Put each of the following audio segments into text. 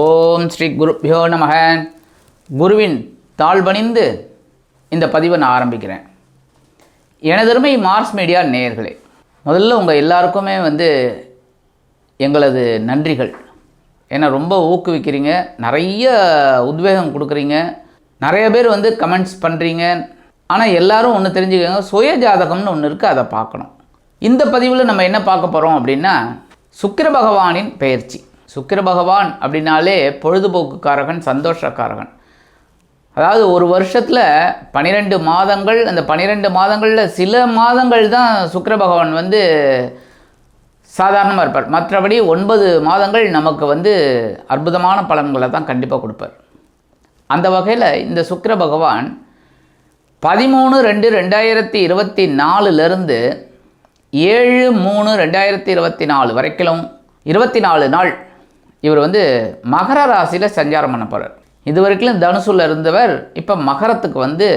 ஓம் ஸ்ரீ குருப்பியோ நமக. குருவின் தாழ்பணிந்து இந்த பதிவை நான் ஆரம்பிக்கிறேன். எனதருமை மார்ஸ் மீடியா நேயர்களே முதல்ல உங்கள் எல்லாருக்குமே வந்து எங்களது நன்றிகள். ஏன்னா ரொம்ப ஊக்குவிக்கிறீங்க நிறைய உத்வேகம் கொடுக்குறீங்க நிறைய பேர் வந்து கமெண்ட்ஸ் பண்ணுறீங்க ஆனால் எல்லாரும் ஒன்று தெரிஞ்சுக்கோங்க சுய ஜாதகம்னு ஒன்று இருக்குது அதை பார்க்கணும். இந்த பதிவில் நம்ம என்ன பார்க்க போகிறோம் அப்படின்னா சுக்கிர பகவானின் பெயர்ச்சி. சுக்கிர பகவான் அப்படின்னாலே பொழுதுபோக்குக்காரகன் சந்தோஷக்காரகன். அதாவது ஒரு வருஷத்தில் பன்னிரெண்டு மாதங்கள் அந்த பன்னிரெண்டு மாதங்களில் சில மாதங்கள் தான் சுக்கிர பகவான் வந்து சாதாரணமாக இருப்பார். மற்றபடி ஒன்பது மாதங்கள் நமக்கு வந்து அற்புதமான பலன்களை தான் கண்டிப்பாக கொடுப்பார். அந்த வகையில் இந்த சுக்கிர பகவான் பதிமூணு ரெண்டு ரெண்டாயிரத்தி இருபத்தி நாலுலேருந்து ஏழு மூணு ரெண்டாயிரத்தி இருபத்தி நாலு வரைக்கும் இருபத்தி நாலு நாள் இவர் வந்து மகர ராசியில் சஞ்சாரம் பண்ண போகிறார் இது வரைக்கும் தனுசுல இருந்தவர் இப்போ மகரத்துக்கு வந்து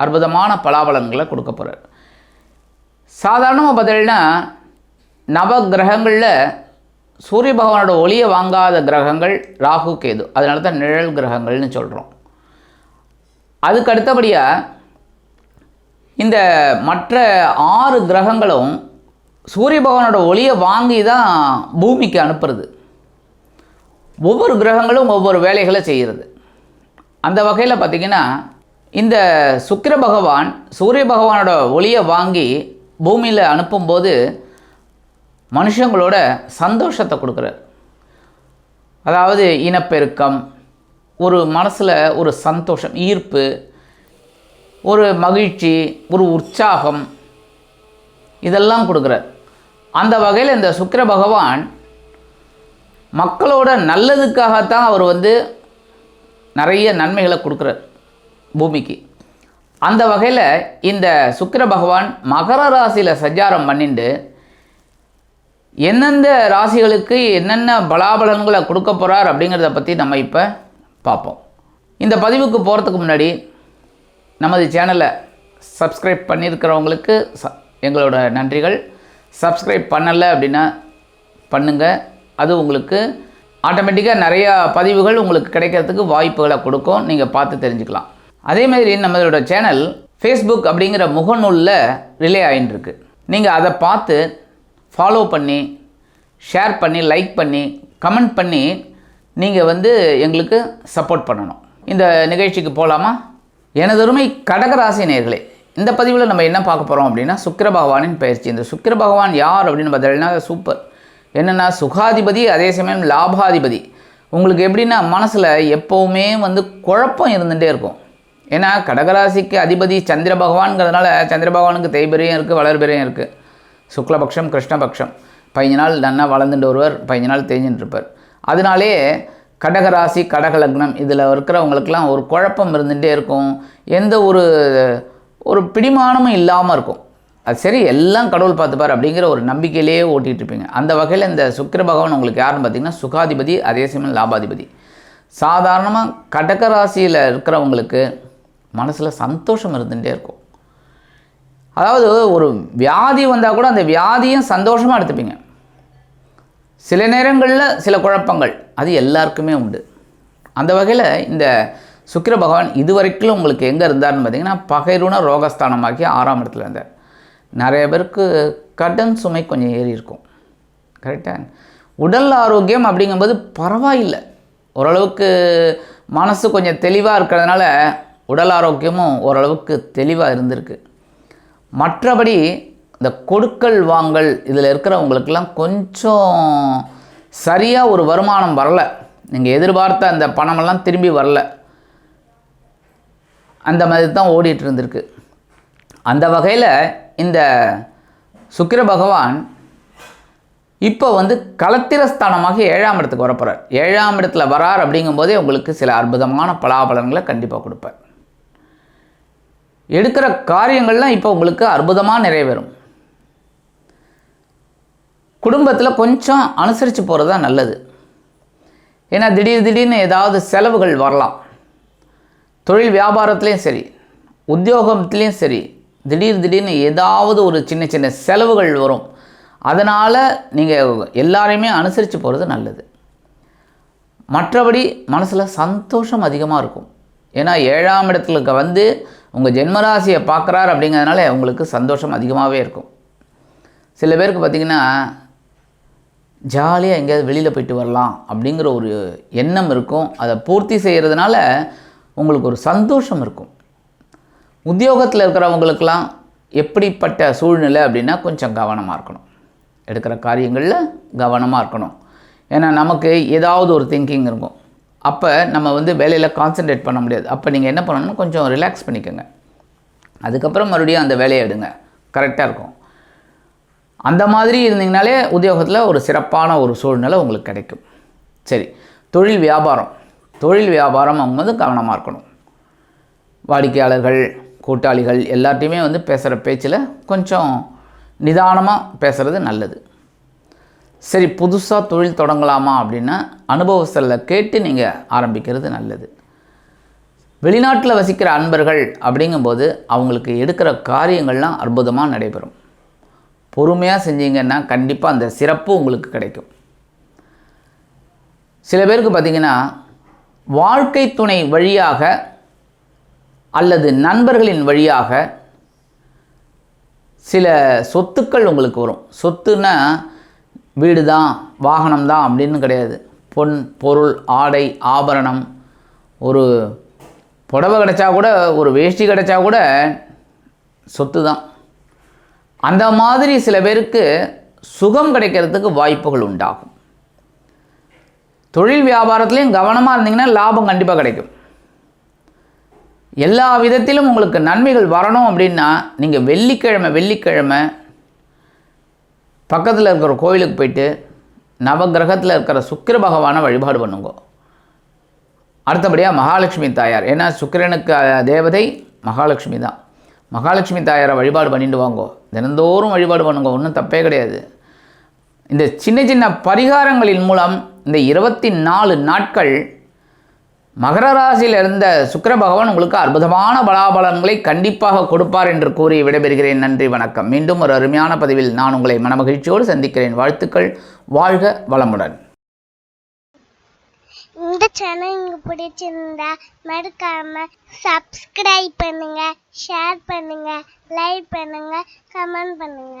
அற்புதமான பலாபலன்களை கொடுக்க போகிறார் சாதாரணமாக பார்த்தீங்கன்னா நவ கிரகங்களில் சூரிய பகவானோட ஒளியை வாங்காத கிரகங்கள் ராகு கேது. அதனால தான் நிழல் கிரகங்கள்னு சொல்கிறோம் அதுக்கு அடுத்தபடியாக இந்த மற்ற ஆறு கிரகங்களும் சூரிய பகவானோட ஒளியை வாங்கி தான் பூமிக்கு அனுப்புறது. ஒவ்வொரு கிரகங்களும் ஒவ்வொரு வேலைகளை செய்கிறது. அந்த வகையில் பார்த்திங்கன்னா இந்த சுக்கிர பகவான் சூரிய பகவானோட ஒளியை வாங்கி பூமியில் அனுப்பும்போது மனுஷங்களோட சந்தோஷத்தை கொடுக்குறார். அதாவது இனப்பெருக்கம் ஒரு மனசில் ஒரு சந்தோஷம் ஈர்ப்பு ஒரு மகிழ்ச்சி ஒரு உற்சாகம் இதெல்லாம் கொடுக்குறார். அந்த வகையில் இந்த சுக்கிர பகவான் மக்களோட நல்லதுக்காகத்தான் அவர் வந்து நிறைய நன்மைகளை கொடுக்குறார் பூமிக்கு. அந்த வகையில் இந்த சுக்கர பகவான் மகர ராசியில் சஞ்சாரம் பண்ணிட்டு எந்தெந்த ராசிகளுக்கு என்னென்ன பலாபலன்களை கொடுக்க போகிறார் அப்படிங்கிறத பற்றி நம்ம இப்போ பார்ப்போம். இந்த பதிவுக்கு போகிறதுக்கு முன்னாடி நமது சேனலை சப்ஸ்கிரைப் பண்ணியிருக்கிறவங்களுக்கு ச எங்களோட நன்றிகள். சப்ஸ்கிரைப் பண்ணலை அப்படின்னா பண்ணுங்கள் அது உங்களுக்கு ஆட்டோமேட்டிக்காக நிறையா பதிவுகள் உங்களுக்கு கிடைக்கிறதுக்கு வாய்ப்புகளை கொடுக்கும். நீங்கள் பார்த்து தெரிஞ்சுக்கலாம். அதே மாதிரி நம்மளோட சேனல் ஃபேஸ்புக் அப்படிங்கிற முகநூலில் ரிலே ஆகிட்டுருக்கு நீங்கள் அதை பார்த்து ஃபாலோ பண்ணி ஷேர் பண்ணி லைக் பண்ணி கமெண்ட் பண்ணி நீங்கள் வந்து எங்களுக்கு சப்போர்ட் பண்ணணும். இந்த நிகழ்ச்சிக்கு போகலாமா எனதொருமை கடகராசி நேர்களே இந்த பதிவில் நம்ம என்ன பார்க்க போகிறோம் அப்படின்னா சுக்கர பகவானின் பயிற்சி. இந்த சுக்கர பகவான் யார் அப்படின்னு பார்த்தீங்கன்னா சூப்பர் என்னென்னா சுகாதிபதி அதே சமயம் லாபாதிபதி. உங்களுக்கு எப்படின்னா மனசில் எப்போவுமே வந்து குழப்பம் இருந்துகிட்டே இருக்கும். ஏன்னா கடகராசிக்கு அதிபதி சந்திர பகவான்ங்கிறதுனால சந்திர பகவானுக்கு தேய்பிரியம் இருக்குது வளர்பிரியம் இருக்குது சுக்லபக்ஷம் கிருஷ்ணபக்ஷம். பதினஞ்சு நாள் நன்னா வளர்ந்துட்டு ஒருவர் பதினஞ்சு நாள் தேஞ்சுட்டு இருப்பார் அதனாலே கடகராசி கடகலக்னம் இதில் இருக்கிறவங்களுக்கெல்லாம் ஒரு குழப்பம் இருந்துகிட்டே இருக்கும். எந்த ஒரு ஒரு பிடிமானமும் இல்லாமல் இருக்கும். அது சரி எல்லாம் கடவுள் பார்த்துப்பார் அப்படிங்கிற ஒரு நம்பிக்கையிலேயே ஓட்டிகிட்டு இருப்பீங்க. அந்த வகையில் இந்த சுக்கர பகவான் உங்களுக்கு யாருன்னு பார்த்தீங்கன்னா சுகாதிபதி அதே சமயம் லாபாதிபதி. சாதாரணமாக கடக ராசியில் இருக்கிறவங்களுக்கு மனசில் சந்தோஷம் இருந்துகிட்டே இருக்கும். அதாவது ஒரு வியாதி வந்தால் கூட அந்த வியாதியும் சந்தோஷமாக எடுத்துப்பீங்க. சில நேரங்களில் சில குழப்பங்கள் அது எல்லாருக்குமே உண்டு. அந்த வகையில் இந்த சுக்கிர பகவான் இதுவரைக்கும் உங்களுக்கு எங்கே இருந்தார்னு பார்த்தீங்கன்னா பகைருண ரோகஸ்தானமாக்கி ஆறாம் இடத்துல இருந்தார். நிறைய பேருக்கு கடன் சுமை கொஞ்சம் ஏறி இருக்கும். கரெக்டாக உடல் ஆரோக்கியம் அப்படிங்கும்போது பரவாயில்லை. ஓரளவுக்கு மனசு கொஞ்சம் தெளிவாக இருக்கிறதுனால உடல் ஆரோக்கியமும் ஓரளவுக்கு தெளிவாக இருந்திருக்கு. மற்றபடி இந்த கொடுக்கல் வாங்கல் இதில் இருக்கிறவங்களுக்கெல்லாம் கொஞ்சம் சரியாக ஒரு வருமானம் வரல. நீங்கள் எதிர்பார்த்த அந்த பணமெல்லாம் திரும்பி வரல. அந்த மாதிரி தான் ஓடிட்டு இருந்திருக்கு. அந்த வகையில் இந்த சுக்கிர பகவான் இப்போ வந்து கலத்திரஸ்தானமாக ஏழாம் இடத்துக்கு வரப்போகிறார் ஏழாம் இடத்துல வரார் அப்படிங்கும்போதே உங்களுக்கு சில அற்புதமான பலாபலன்களை கண்டிப்பாக கொடுப்பார். எடுக்கிற காரியங்கள்லாம் இப்போ உங்களுக்கு அற்புதமாக நிறைவேறும். குடும்பத்தில் கொஞ்சம் அனுசரித்து போகிறது தான் நல்லது. ஏன்னா திடீர் திடீர்னு ஏதாவது செலவுகள் வரலாம். தொழில் வியாபாரத்துலேயும் சரி உத்தியோகத்துலேயும் சரி திடீர் திடீர்னு ஏதாவது ஒரு சின்ன சின்ன செலவுகள் வரும். அதனால் நீங்கள் எல்லாரையுமே அனுசரித்து போகிறது நல்லது. மற்றபடி மனசில் சந்தோஷம் அதிகமாக இருக்கும். ஏன்னா ஏழாம் இடத்துல வந்து உங்கள் ஜென்மராசியை பார்க்குறாரு அப்படிங்கிறதுனால உங்களுக்கு சந்தோஷம் அதிகமாகவே இருக்கும். சில பேருக்கு பார்த்திங்கன்னா ஜாலியாக எங்கேயாவது வெளியில் போயிட்டு வரலாம் அப்படிங்கிற ஒரு எண்ணம் இருக்கும். அதை பூர்த்தி செய்கிறதுனால உங்களுக்கு ஒரு சந்தோஷம் இருக்கும். உத்தியோகத்தில் இருக்கிறவங்களுக்கெல்லாம் எப்படிப்பட்ட சூழ்நிலை அப்படின்னா கொஞ்சம் கவனமாக இருக்கணும். எடுக்கிற காரியங்களில் கவனமாக இருக்கணும். ஏன்னா நமக்கு ஏதாவது ஒரு திங்கிங் இருக்கும். அப்போ நம்ம வந்து வேலையில் கான்சென்ட்ரேட் பண்ண முடியாது. அப்போ நீங்கள் என்ன பண்ணணும்னா கொஞ்சம் ரிலாக்ஸ் பண்ணிக்கோங்க. அதுக்கப்புறம் மறுபடியும் அந்த வேலையை எடுங்க. கரெக்டாக இருக்கும். அந்த மாதிரி இருந்தீங்கனாலே உத்தியோகத்தில் ஒரு சிறப்பான ஒரு சூழ்நிலை உங்களுக்கு கிடைக்கும். சரி தொழில் வியாபாரம். தொழில் வியாபாரம் அவங்க வந்து கவனமாக இருக்கணும். வாடிக்கையாளர்கள் கூட்டாளிகள் எல்லாத்தையுமே வந்து பேசுகிற பேச்சில் கொஞ்சம் நிதானமாக பேசுகிறது நல்லது. சரி புதுசாக தொழில் தொடங்கலாமா அப்படின்னா அனுபவத்தில் கேட்டு நீங்கள் ஆரம்பிக்கிறது நல்லது. வெளிநாட்டில் வசிக்கிற அன்பர்கள் அப்படிங்கும்போது அவங்களுக்கு எடுக்கிற காரியங்கள்லாம் அற்புதமாக நடைபெறும். பொறுமையாக செஞ்சீங்கன்னா கண்டிப்பாக அந்த சிறப்பு உங்களுக்கு கிடைக்கும். சில பேருக்கு பார்த்திங்கன்னா வாழ்க்கை துணை வழியாக அல்லது நண்பர்களின் வழியாக சில சொத்துக்கள் உங்களுக்கு வரும். சொத்துன்னா வீடு தான் வாகனம் தான் அப்படின்னு கிடையாது. பொன் பொருள் ஆடை ஆபரணம் ஒரு புடவை கிடச்சா கூட ஒரு வேஷ்டி கிடச்சா கூட சொத்து தான் அந்த மாதிரி சில பேருக்கு சுகம் கிடைக்கிறதுக்கு வாய்ப்புகள் உண்டாகும். தொழில் வியாபாரத்துலேயும் கவனமாக இருந்தீங்கன்னா லாபம் கண்டிப்பாக கிடைக்கும். எல்லா விதத்திலும் உங்களுக்கு நன்மைகள் வரணும் அப்படின்னா நீங்கள் வெள்ளிக்கிழமை வெள்ளிக்கிழமை பக்கத்தில் இருக்கிற கோவிலுக்கு போயிட்டு நவகிரகத்தில் இருக்கிற சுக்கிர பகவானை வழிபாடு பண்ணுங்க. அடுத்தபடியாக மகாலட்சுமி தாயார். ஏன்னா சுக்கிரனுக்கு தேவதை மகாலட்சுமி தான். மகாலட்சுமி தாயாரை வழிபாடு பண்ணிட்டு வாங்கோ. தினந்தோறும் வழிபாடு பண்ணுங்க. ஒன்றும் தப்பே கிடையாது. இந்த சின்ன சின்ன பரிகாரங்களின் மூலம் இந்த இருபத்தி நாலு நாட்கள் மகர ராசியில் இருந்த சுக்கர பகவான் உங்களுக்கு அற்புதமான பலாபலன்களை கண்டிப்பாக கொடுப்பார் என்று கூறி விடைபெறுகிறேன். நன்றி வணக்கம். மீண்டும் ஒரு அருமையான பதிவில் நான் உங்களை மனமகிழ்ச்சியோடு சந்திக்கிறேன். வாழ்த்துக்கள். வாழ்க வளமுடன். இந்த சேனல் உங்களுக்கு பிடிச்சிருந்தா மறக்காம சப்ஸ்கிரைப் பண்ணுங்க ஷேர் பண்ணுங்க லைக் பண்ணுங்க கமெண்ட் பண்ணுங்க.